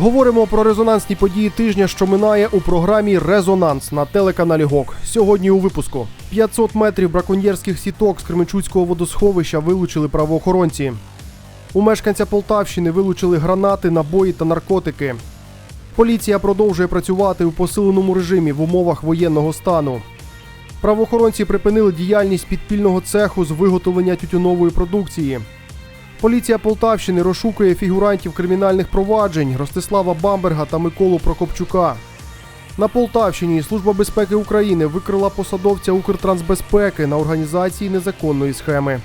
Говоримо про резонансні події тижня, що минає у програмі Резонанс на телеканалі ГОК. Сьогодні у випуску 500 метрів браконьєрських сіток з Кременчуцького водосховища вилучили правоохоронці. У мешканця Полтавщини вилучили гранати, набої та наркотики. Поліція продовжує працювати у посиленому режимі в умовах воєнного стану. Правоохоронці припинили діяльність підпільного цеху з виготовлення тютюнової продукції. Поліція Полтавщини розшукує фігурантів кримінальних проваджень Ростислава Бамберга та Миколу Прокопчука. На Полтавщині Служба безпеки України викрила посадовця Укртрансбезпеки на організації незаконної схеми.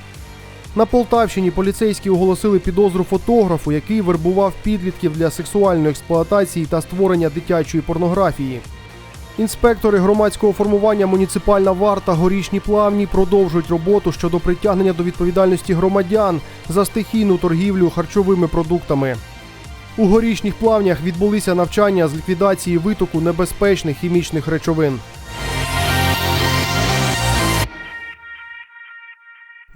На Полтавщині поліцейські оголосили підозру фотографу, який вербував підлітків для сексуальної експлуатації та створення дитячої порнографії. Інспектори громадського формування муніципальна варта горішні плавні продовжують роботу щодо притягнення до відповідальності громадян за стихійну торгівлю харчовими продуктами. У горішніх плавнях відбулися навчання з ліквідації витоку небезпечних хімічних речовин.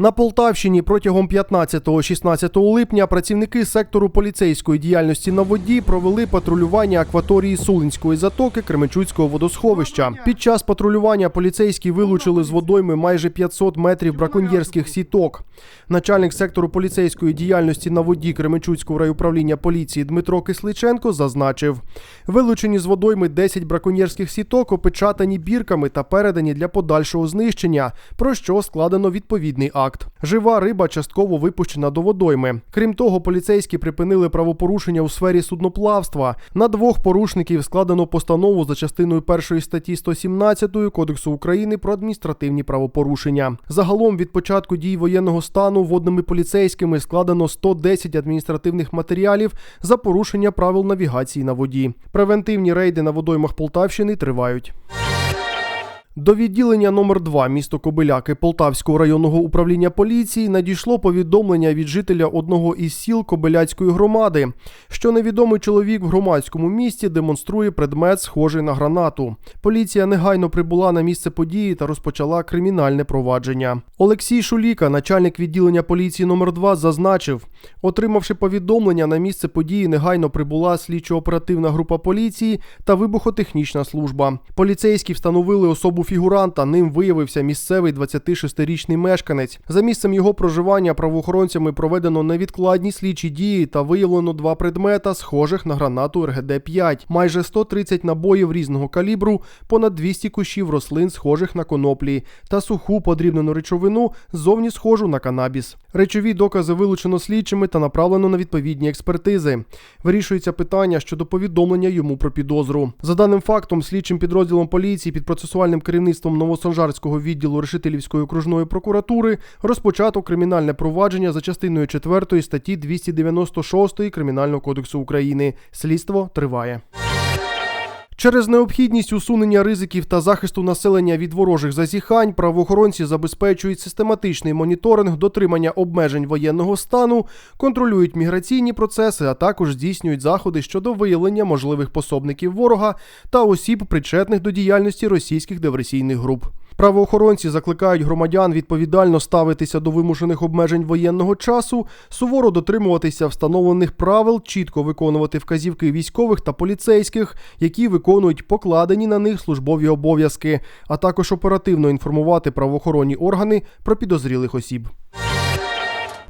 На Полтавщині протягом 15-16 липня працівники сектору поліцейської діяльності на воді провели патрулювання акваторії Сулинської затоки Кременчуцького водосховища. Під час патрулювання поліцейські вилучили з водойми майже 500 метрів браконьєрських сіток. Начальник сектору поліцейської діяльності на воді Кременчуцького райуправління поліції Дмитро Кисличенко зазначив, вилучені з водойми 10 браконьєрських сіток, опечатані бірками та передані для подальшого знищення, про що складено відповідний акт. Жива риба частково випущена до водойми. Крім того, поліцейські припинили правопорушення у сфері судноплавства. На двох порушників складено постанову за частиною першої статті 117 Кодексу України про адміністративні правопорушення. Загалом від початку дій воєнного стану водними поліцейськими складено 110 адміністративних матеріалів за порушення правил навігації на воді. Превентивні рейди на водоймах Полтавщини тривають. До відділення номер 2 місто Кобиляки Полтавського районного управління поліції надійшло повідомлення від жителя одного із сіл Кобиляцької громади, що невідомий чоловік в громадському місті демонструє предмет, схожий на гранату. Поліція негайно прибула на місце події та розпочала кримінальне провадження. Олексій Шуліка, начальник відділення поліції номер 2 зазначив, отримавши повідомлення на місце події, негайно прибула слідчо-оперативна група поліції та вибухотехнічна служба. Поліцейські встановили особу фігуранта. Ним виявився місцевий 26-річний мешканець. За місцем його проживання правоохоронцями проведено невідкладні слідчі дії та виявлено два предмета, схожих на гранату РГД-5, майже 130 набоїв різного калібру, понад 200 кущів рослин, схожих на коноплі, та суху подрібнену речовину, зовні схожу на канабіс. Речові докази вилучено слідчими та направлено на відповідні експертизи. Вирішується питання щодо повідомлення йому про підозру. За даним фактом, слідчим підрозділом поліції під процесуальним керівництвом Новосанжарського відділу Решетилівської окружної прокуратури розпочато кримінальне провадження за частиною 4 статті 296 Кримінального кодексу України. Слідство триває. Через необхідність усунення ризиків та захисту населення від ворожих зазіхань правоохоронці забезпечують систематичний моніторинг дотримання обмежень воєнного стану, контролюють міграційні процеси, а також здійснюють заходи щодо виявлення можливих пособників ворога та осіб, причетних до діяльності російських диверсійних груп. Правоохоронці закликають громадян відповідально ставитися до вимушених обмежень воєнного часу, суворо дотримуватися встановлених правил, чітко виконувати вказівки військових та поліцейських, які виконують покладені на них службові обов'язки, а також оперативно інформувати правоохоронні органи про підозрілих осіб.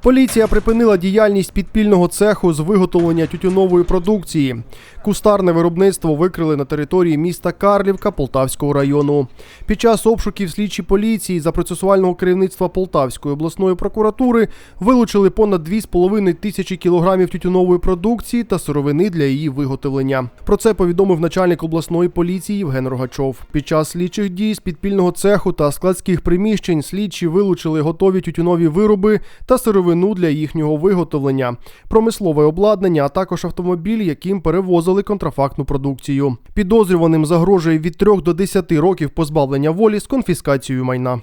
Поліція припинила діяльність підпільного цеху з виготовлення тютюнової продукції. Кустарне виробництво викрили на території міста Карлівка Полтавського району. Під час обшуків слідчі поліції за процесуального керівництва Полтавської обласної прокуратури вилучили понад 2,5 тисячі кілограмів тютюнової продукції та сировини для її виготовлення. Про це повідомив начальник обласної поліції Євген Рогачов. Під час слідчих дій з підпільного цеху та складських приміщень слідчі вилучили готові тютюнові вироби та сировину для їхнього виготовлення, промислове обладнання, а також автомобіль, яким перевозили контрафактну продукцію. Підозрюваним загрожує від 3 до 10 років позбавлення волі з конфіскацією майна.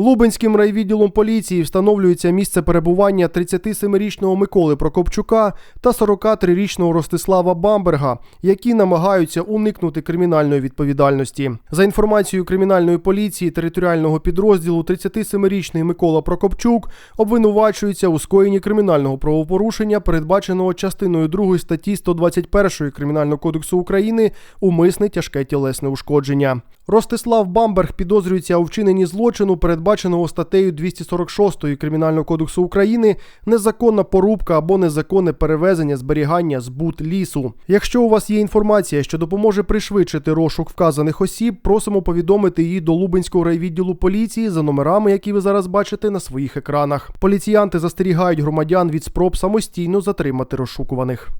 Лубенським райвідділом поліції встановлюється місце перебування 37-річного Миколи Прокопчука та 43-річного Ростислава Бамберга, які намагаються уникнути кримінальної відповідальності. За інформацією кримінальної поліції територіального підрозділу, 37-річний Микола Прокопчук обвинувачується у скоєнні кримінального правопорушення, передбаченого частиною 2 статті 121 Кримінального кодексу України умисне тяжке тілесне ушкодження. Ростислав Бамберг підозрюється у вчиненні злочину, передбаченого статтею 246 Кримінального кодексу України, незаконна порубка або незаконне перевезення, зберігання, збут лісу. Якщо у вас є інформація, що допоможе пришвидшити розшук вказаних осіб, просимо повідомити її до Лубенського райвідділу поліції за номерами, які ви зараз бачите на своїх екранах. Поліціянти застерігають громадян від спроб самостійно затримати розшукуваних.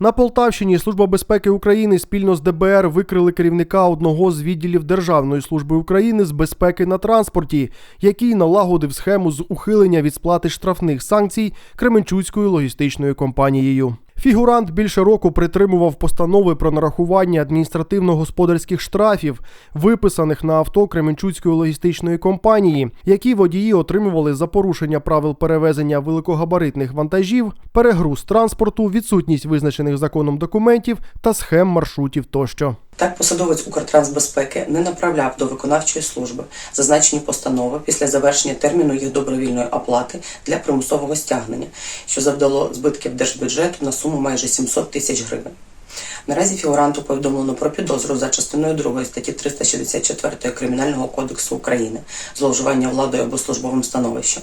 На Полтавщині Служба безпеки України спільно з ДБР викрили керівника одного з відділів Державної служби України з безпеки на транспорті, який налагодив схему з ухилення від сплати штрафних санкцій Кременчуцькою логістичною компанією. Фігурант більше року притримував постанови про нарахування адміністративно-господарських штрафів, виписаних на авто Кременчуцької логістичної компанії, які водії отримували за порушення правил перевезення великогабаритних вантажів, перегруз транспорту, відсутність визначених законом документів та схем маршрутів тощо. Так, посадовець Укртрансбезпеки не направляв до виконавчої служби зазначені постанови після завершення терміну їх добровільної оплати для примусового стягнення, що завдало збитків держбюджету на суму майже 700 тисяч гривень. Наразі фігуранту повідомлено про підозру за частиною 2 статті 364 Кримінального кодексу України зловживання владою або службовим становищем.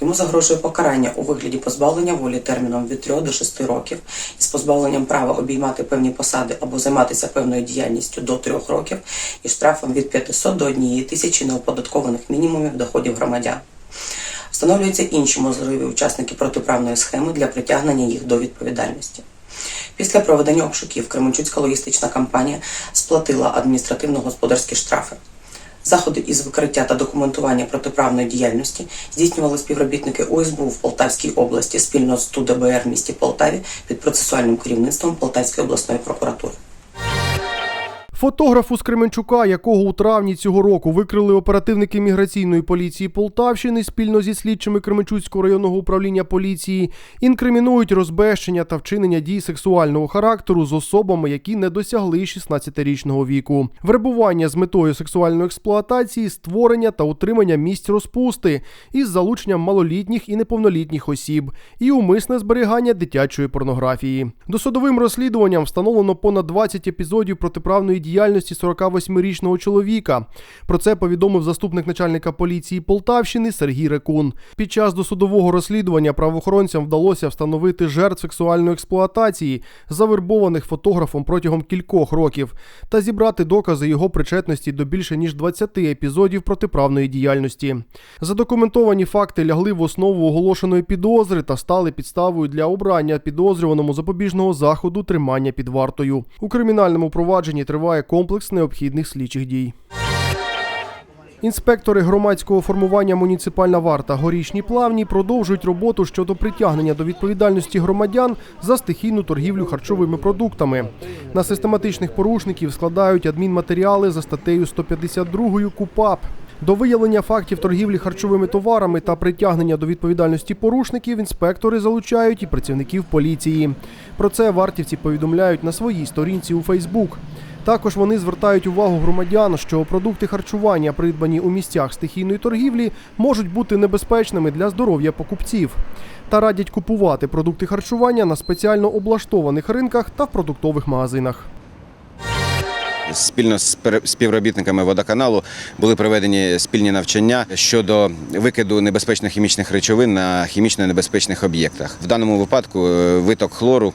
Йому загрожує покарання у вигляді позбавлення волі терміном від 3 до 6 років із позбавленням права обіймати певні посади або займатися певною діяльністю до 3 років і штрафом від 500 до 1 тисячі неоподаткованих мінімумів доходів громадян. Встановлюються інші можливі учасники протиправної схеми для притягнення їх до відповідальності. Після проведення обшуків Кременчуцька логістична компанія сплатила адміністративно-господарські штрафи. Заходи із викриття та документування протиправної діяльності здійснювали співробітники ОСБУ в Полтавській області спільно з ТУДБР в місті Полтаві під процесуальним керівництвом Полтавської обласної прокуратури. Фотографу з Кременчука, якого у травні цього року викрили оперативники міграційної поліції Полтавщини спільно зі слідчими Кременчуцького районного управління поліції, інкримінують розбещення та вчинення дій сексуального характеру з особами, які не досягли 16-річного віку, вербування з метою сексуальної експлуатації, створення та утримання місць розпусти із залученням малолітніх і неповнолітніх осіб, і умисне зберігання дитячої порнографії. Досудовим розслідуванням встановлено понад 20 епізодів протиправної діяльності 48-річного чоловіка. Про це повідомив заступник начальника поліції Полтавщини Сергій Рекун. Під час досудового розслідування правоохоронцям вдалося встановити жертв сексуальної експлуатації, завербованих фотографом протягом кількох років, та зібрати докази його причетності до більше ніж 20 епізодів протиправної діяльності. Задокументовані факти лягли в основу оголошеної підозри та стали підставою для обрання підозрюваному запобіжного заходу тримання під вартою. У кримінальному провадженні триває комплекс необхідних слідчих дій. Інспектори громадського формування муніципальна варта горішні плавні продовжують роботу щодо притягнення до відповідальності громадян за стихійну торгівлю харчовими продуктами. На систематичних порушників складають адмінматеріали за статтею 152 КУПАП. До виявлення фактів торгівлі харчовими товарами та притягнення до відповідальності порушників інспектори залучають і працівників поліції. Про це вартівці повідомляють на своїй сторінці у Фейсбук. Також вони звертають увагу громадян, що продукти харчування, придбані у місцях стихійної торгівлі, можуть бути небезпечними для здоров'я покупців. Та радять купувати продукти харчування на спеціально облаштованих ринках та в продуктових магазинах. Спільно з співробітниками водоканалу були проведені спільні навчання щодо викиду небезпечних хімічних речовин на хімічно небезпечних об'єктах. В даному випадку е, виток хлору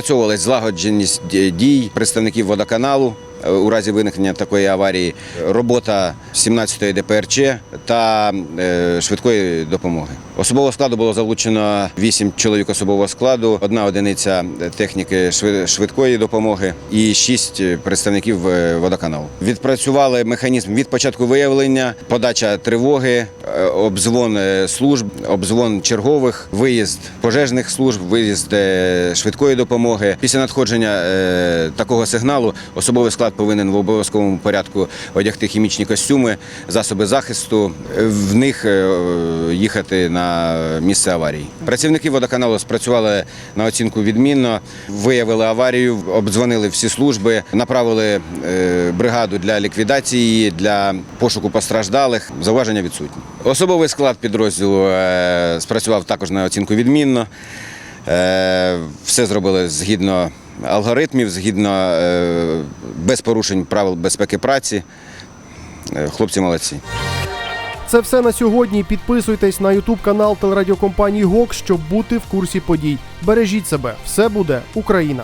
Відпрацьовувалась злагодженість дій представників водоканалу е, у разі виникнення такої аварії, робота 17-ї ДПРЧ та е, швидкої допомоги. Особового складу було залучено 8 чоловік особового складу, одна одиниця техніки швидкої допомоги і 6 представників е, водоканалу. Відпрацювали механізм від початку виявлення, подача тривоги, е, обзвон е, служб, обзвон чергових, виїзд пожежних служб, виїзд швидкої допомоги. Після надходження такого сигналу особовий склад повинен в обов'язковому порядку одягти хімічні костюми, засоби захисту, в них їхати на місце аварії. Працівники водоканалу спрацювали на оцінку відмінно, виявили аварію, обдзвонили всі служби, направили е, бригаду для ліквідації, для пошуку постраждалих. Зауваження відсутні. Особовий склад підрозділу е, спрацював також на оцінку відмінно. Е, Все зробили згідно алгоритмів, згідно без порушень правил безпеки праці. Хлопці молодці. Це все на сьогодні. Підписуйтесь на Ютуб канал телерадіокомпанії ГОК, щоб бути в курсі подій. Бережіть себе, все буде Україна.